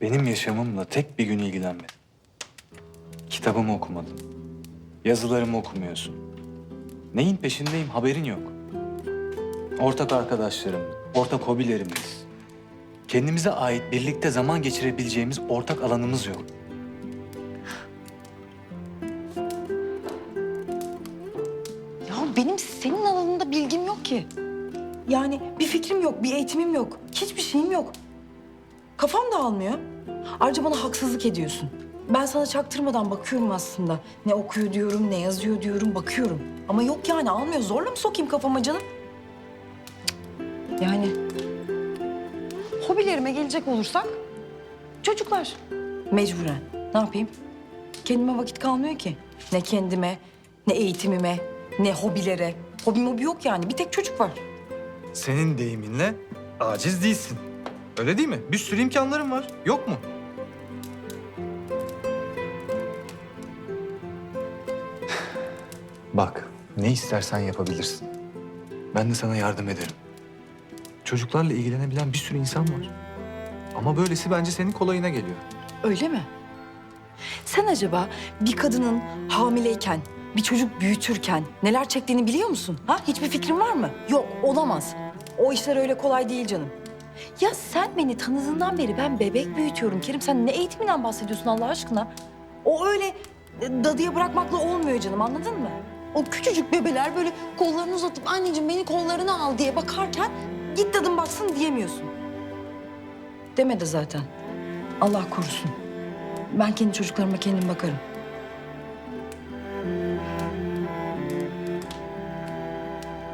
Benim yaşamımla tek bir gün ilgilenmedin. Kitabımı okumadın. Yazılarımı okumuyorsun. Neyin peşindeyim haberin yok. Ortak arkadaşlarım, ortak hobilerimiz. Kendimize ait birlikte zaman geçirebileceğimiz ortak alanımız yok. Ya benim senin alanında bilgim yok ki. Yani bir fikrim yok, bir eğitimim yok. Hiçbir şeyim yok. Kafam da almıyor. Ayrıca bana haksızlık ediyorsun. Ben sana çaktırmadan bakıyorum aslında. Ne okuyor diyorum, ne yazıyor diyorum, bakıyorum. Ama yok yani almıyor. Zorla mı sokayım kafama canım? Yani hobilerime gelecek olursak çocuklar. Mecburen. Ne yapayım? Kendime vakit kalmıyor ki. Ne kendime, ne eğitimime, ne hobilere. Hobi mobi yok yani. Bir tek çocuk var. Senin deyiminle aciz değilsin. Öyle değil mi? Bir sürü imkanların var. Yok mu? Bak, ne istersen yapabilirsin. Ben de sana yardım ederim. Çocuklarla ilgilenebilen bir sürü insan var. Ama böylesi bence senin kolayına geliyor. Öyle mi? Sen acaba bir kadının hamileyken, bir çocuk büyütürken neler çektiğini biliyor musun? Ha? Hiçbir fikrin var mı? Yok, olamaz. O işler öyle kolay değil canım. Ya sen beni tanıdığından beri ben bebek büyütüyorum Kerim. Sen ne eğitiminden bahsediyorsun Allah aşkına? O öyle e, dadıya bırakmakla olmuyor canım anladın mı? O küçücük bebeler böyle kollarını uzatıp anneciğim beni kollarına al diye bakarken git dadım baksın diyemiyorsun. Demedi zaten. Allah korusun. Ben kendi çocuklarıma kendim bakarım.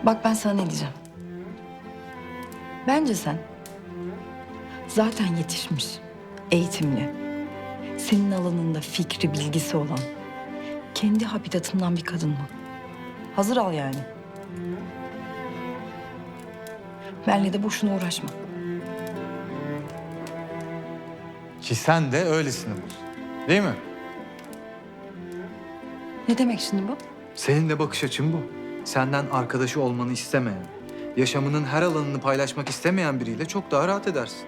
Bak ben sana ne diyeceğim. Bence sen zaten yetişmiş, eğitimli, senin alanında fikri, bilgisi olan, kendi habitatından bir kadın bul. Hazır al yani. Benle de boşuna uğraşma. Ki sen de öylesini bul. Değil mi? Ne demek şimdi bu? Senin de bakış açın bu. Senden arkadaşı olmanı istemeyen, yaşamının her alanını paylaşmak istemeyen biriyle çok daha rahat edersin.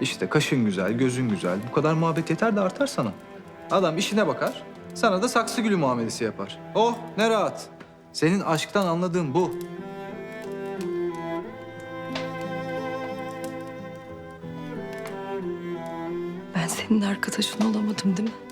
İşte kaşın güzel, gözün güzel. Bu kadar muhabbet yeter de artar sana. Adam işine bakar, sana da saksı gülü muamelesi yapar. Oh ne rahat. Senin aşktan anladığın bu. Ben senin arkadaşın olamadım değil mi?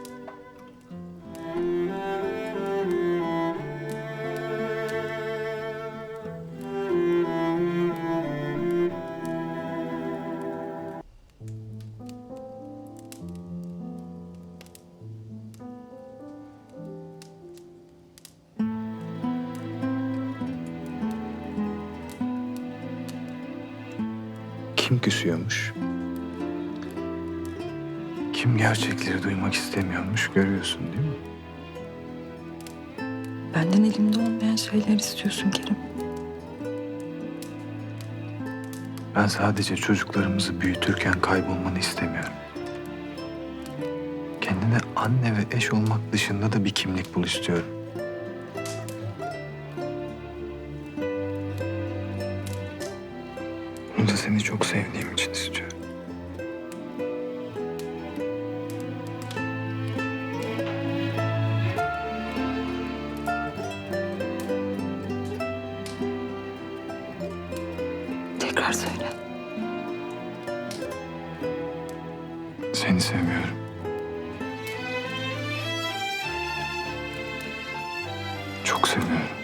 Kim küsüyormuş? Kim gerçekleri duymak istemiyormuş görüyorsun değil mi? Benden elimde olmayan şeyler istiyorsun Kerim. Ben sadece çocuklarımızı büyütürken kaybolmanı istemiyorum. Kendine anne ve eş olmak dışında da bir kimlik bul istiyorum. Bunu da seni çok sevdiğim için istiyorum. Tekrar söyle. Seni seviyorum. Çok seviyorum.